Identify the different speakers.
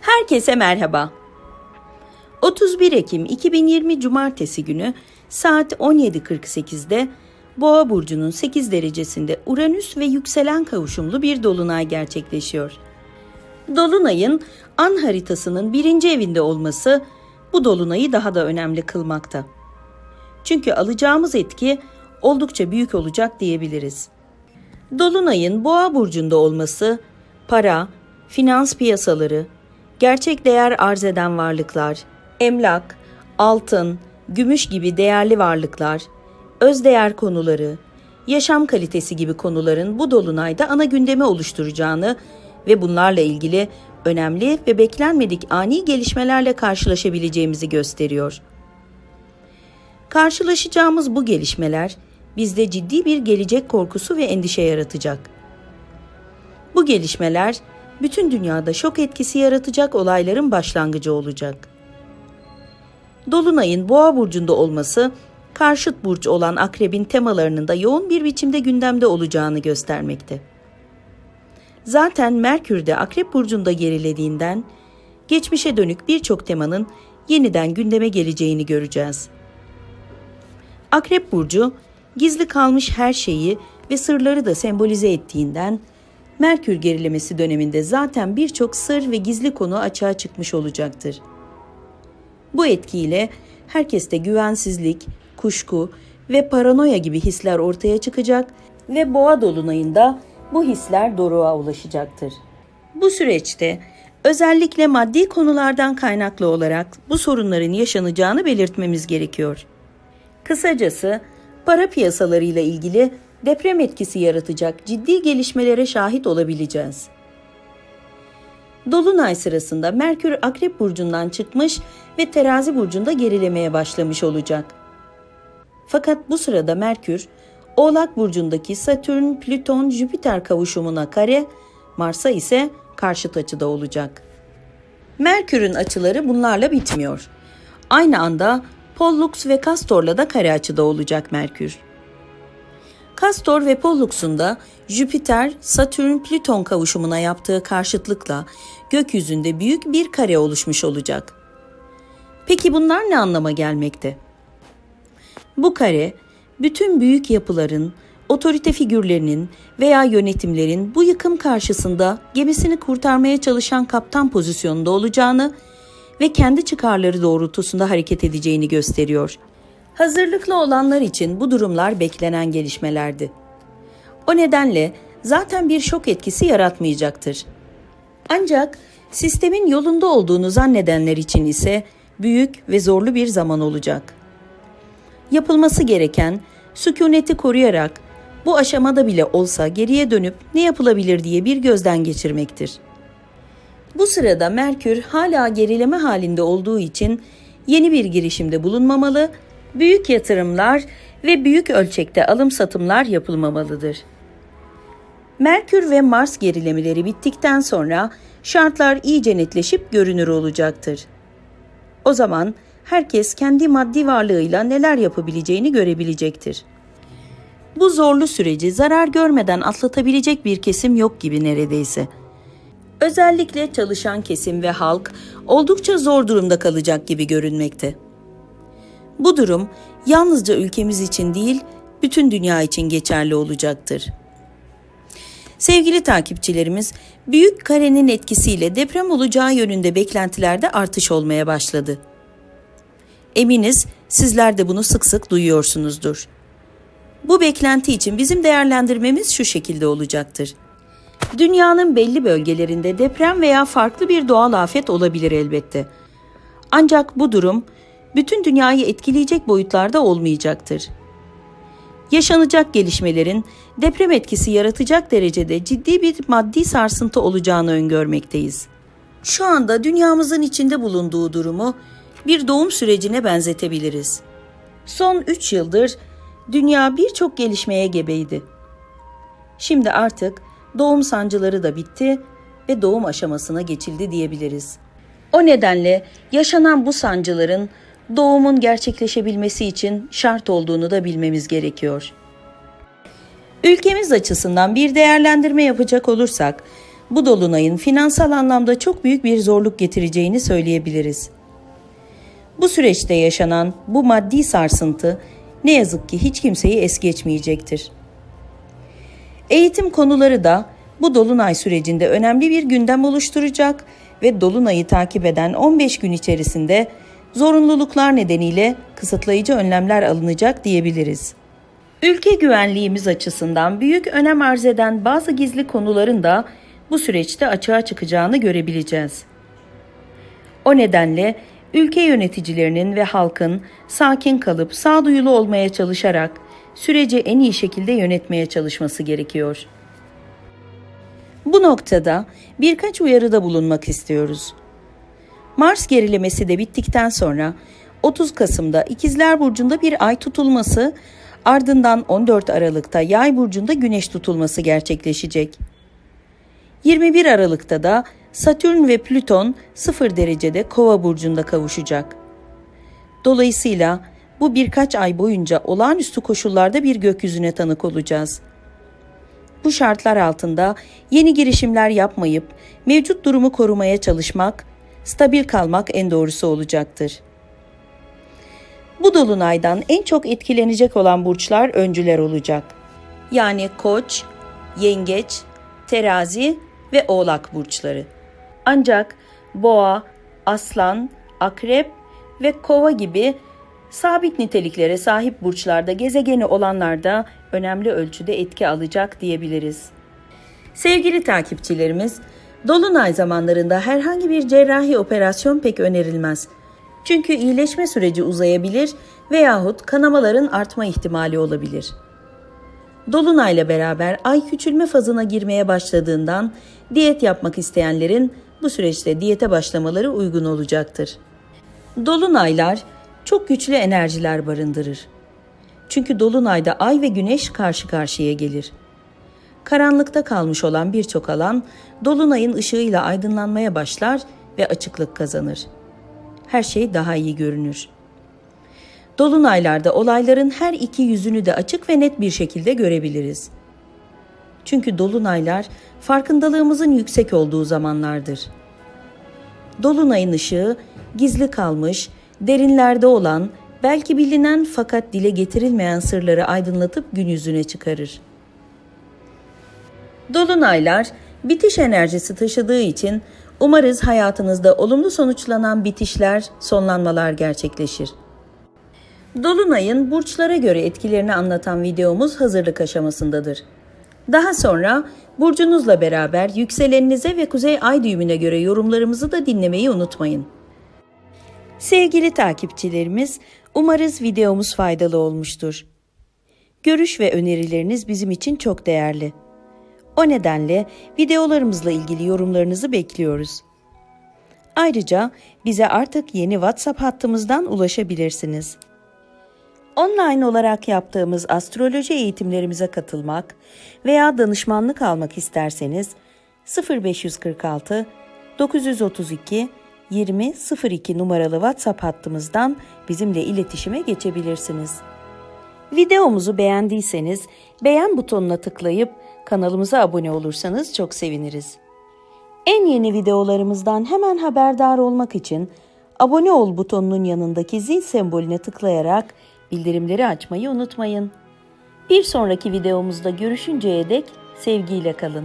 Speaker 1: Herkese merhaba. 31 Ekim 2020 Cumartesi günü saat 17.48'de Boğa burcunun 8 derecesinde Uranüs ve yükselen kavuşumlu bir dolunay gerçekleşiyor. Dolunayın an haritasının birinci evinde olması bu dolunayı daha da önemli kılmakta. Çünkü alacağımız etki oldukça büyük olacak diyebiliriz. Dolunay'ın Boğa burcunda olması para, finans piyasaları, gerçek değer arz eden varlıklar, emlak, altın, gümüş gibi değerli varlıklar, özdeğer konuları, yaşam kalitesi gibi konuların bu dolunayda ana gündemi oluşturacağını ve bunlarla ilgili önemli ve beklenmedik ani gelişmelerle karşılaşabileceğimizi gösteriyor. Karşılaşacağımız bu gelişmeler bizde ciddi bir gelecek korkusu ve endişe yaratacak. Bu gelişmeler bütün dünyada şok etkisi yaratacak olayların başlangıcı olacak. Dolunay'ın Boğa burcunda olması karşıt burç olan Akrebin temalarının da yoğun bir biçimde gündemde olacağını göstermekte. Zaten Merkür de Akrep burcunda gerilediğinden geçmişe dönük birçok temanın yeniden gündeme geleceğini göreceğiz. Akrep burcu gizli kalmış her şeyi ve sırları da sembolize ettiğinden Merkür gerilemesi döneminde zaten birçok sır ve gizli konu açığa çıkmış olacaktır. Bu etkiyle herkeste güvensizlik, kuşku ve paranoya gibi hisler ortaya çıkacak ve boğa dolunayında bu hisler doruğa ulaşacaktır. Bu süreçte özellikle maddi konulardan kaynaklı olarak bu sorunların yaşanacağını belirtmemiz gerekiyor. Kısacası para piyasalarıyla ilgili deprem etkisi yaratacak ciddi gelişmelere şahit olabileceğiz. Dolunay sırasında Merkür Akrep burcundan çıkmış ve Terazi burcunda gerilemeye başlamış olacak. Fakat bu sırada Merkür Oğlak burcundaki Satürn, Plüton, Jüpiter kavuşumuna kare, Mars'a ise karşıt açıda olacak. Merkür'ün açıları bunlarla bitmiyor. Aynı anda Pollux ve Castor'la da kare açıda olacak Merkür. Castor ve Pollux'un da Jüpiter, Satürn, Plüton kavuşumuna yaptığı karşıtlıkla gökyüzünde büyük bir kare oluşmuş olacak. Peki bunlar ne anlama gelmekte? Bu kare, bütün büyük yapıların, otorite figürlerinin veya yönetimlerin bu yıkım karşısında gemisini kurtarmaya çalışan kaptan pozisyonunda olacağını ve kendi çıkarları doğrultusunda hareket edeceğini gösteriyor. Hazırlıklı olanlar için bu durumlar beklenen gelişmelerdi. O nedenle zaten bir şok etkisi yaratmayacaktır. Ancak sistemin yolunda olduğunu zannedenler için ise büyük ve zorlu bir zaman olacak. Yapılması gereken sükuneti koruyarak bu aşamada bile olsa geriye dönüp ne yapılabilir diye bir gözden geçirmektir. Bu sırada Merkür hala gerileme halinde olduğu için yeni bir girişimde bulunmamalı, büyük yatırımlar ve büyük ölçekte alım satımlar yapılmamalıdır. Merkür ve Mars gerilemeleri bittikten sonra şartlar iyice netleşip görünür olacaktır. O zaman herkes kendi maddi varlığıyla neler yapabileceğini görebilecektir. Bu zorlu süreci zarar görmeden atlatabilecek bir kesim yok gibi neredeyse. Özellikle çalışan kesim ve halk oldukça zor durumda kalacak gibi görünmekte. Bu durum yalnızca ülkemiz için değil, bütün dünya için geçerli olacaktır. Sevgili takipçilerimiz, büyük karenin etkisiyle deprem olacağı yönünde beklentilerde artış olmaya başladı. Eminiz sizler de bunu sık sık duyuyorsunuzdur. Bu beklenti için bizim değerlendirmemiz şu şekilde olacaktır. Dünyanın belli bölgelerinde deprem veya farklı bir doğal afet olabilir elbette. Ancak bu durum bütün dünyayı etkileyecek boyutlarda olmayacaktır. Yaşanacak gelişmelerin deprem etkisi yaratacak derecede ciddi bir maddi sarsıntı olacağını öngörmekteyiz. Şu anda dünyamızın içinde bulunduğu durumu bir doğum sürecine benzetebiliriz. Son 3 yıldır dünya birçok gelişmeye gebeydi. Şimdi artık doğum sancıları da bitti ve doğum aşamasına geçildi diyebiliriz. O nedenle yaşanan bu sancıların doğumun gerçekleşebilmesi için şart olduğunu da bilmemiz gerekiyor. Ülkemiz açısından bir değerlendirme yapacak olursak, bu dolunayın finansal anlamda çok büyük bir zorluk getireceğini söyleyebiliriz. Bu süreçte yaşanan bu maddi sarsıntı ne yazık ki hiç kimseyi es geçmeyecektir. Eğitim konuları da bu dolunay sürecinde önemli bir gündem oluşturacak ve dolunayı takip eden 15 gün içerisinde zorunluluklar nedeniyle kısıtlayıcı önlemler alınacak diyebiliriz. Ülke güvenliğimiz açısından büyük önem arz eden bazı gizli konuların da bu süreçte açığa çıkacağını görebileceğiz. O nedenle ülke yöneticilerinin ve halkın sakin kalıp sağduyulu olmaya çalışarak süreci en iyi şekilde yönetmeye çalışması gerekiyor. Bu noktada birkaç uyarıda bulunmak istiyoruz. Mars gerilemesi de bittikten sonra 30 Kasım'da İkizler Burcu'nda bir ay tutulması, ardından 14 Aralık'ta Yay Burcu'nda Güneş tutulması gerçekleşecek. 21 Aralık'ta da Satürn ve Plüton 0 derecede Kova burcunda kavuşacak. Dolayısıyla bu birkaç ay boyunca olağanüstü koşullarda bir gökyüzüne tanık olacağız. Bu şartlar altında yeni girişimler yapmayıp mevcut durumu korumaya çalışmak, stabil kalmak en doğrusu olacaktır. Bu dolunaydan en çok etkilenecek olan burçlar öncüler olacak. Yani Koç, Yengeç, Terazi ve Oğlak burçları. Ancak Boğa, Aslan, Akrep ve Kova gibi sabit niteliklere sahip burçlarda gezegeni olanlar da önemli ölçüde etki alacak diyebiliriz. Sevgili takipçilerimiz, dolunay zamanlarında herhangi bir cerrahi operasyon pek önerilmez. Çünkü iyileşme süreci uzayabilir veyahut kanamaların artma ihtimali olabilir. Dolunayla beraber ay küçülme fazına girmeye başladığından diyet yapmak isteyenlerin bu süreçte diyete başlamaları uygun olacaktır. Dolunaylar çok güçlü enerjiler barındırır. Çünkü dolunayda ay ve güneş karşı karşıya gelir. Karanlıkta kalmış olan birçok alan dolunayın ışığıyla aydınlanmaya başlar ve açıklık kazanır. Her şey daha iyi görünür. Dolunaylarda olayların her iki yüzünü de açık ve net bir şekilde görebiliriz. Çünkü dolunaylar farkındalığımızın yüksek olduğu zamanlardır. Dolunayın ışığı gizli kalmış, derinlerde olan, belki bilinen fakat dile getirilmeyen sırları aydınlatıp gün yüzüne çıkarır. Dolunaylar bitiş enerjisi taşıdığı için umarız hayatınızda olumlu sonuçlanan bitişler, sonlanmalar gerçekleşir. Dolunay'ın burçlara göre etkilerini anlatan videomuz hazırlık aşamasındadır. Daha sonra burcunuzla beraber yükseleninize ve kuzey ay düğümüne göre yorumlarımızı da dinlemeyi unutmayın. Sevgili takipçilerimiz, umarız videomuz faydalı olmuştur. Görüş ve önerileriniz bizim için çok değerli. O nedenle videolarımızla ilgili yorumlarınızı bekliyoruz. Ayrıca bize artık yeni WhatsApp hattımızdan ulaşabilirsiniz. Online olarak yaptığımız astroloji eğitimlerimize katılmak veya danışmanlık almak isterseniz 0546 932 2002 numaralı WhatsApp hattımızdan bizimle iletişime geçebilirsiniz. Videomuzu beğendiyseniz beğen butonuna tıklayıp kanalımıza abone olursanız çok seviniriz. En yeni videolarımızdan hemen haberdar olmak için abone ol butonunun yanındaki zil sembolüne tıklayarak bildirimleri açmayı unutmayın. Bir sonraki videomuzda görüşünceye dek sevgiyle kalın.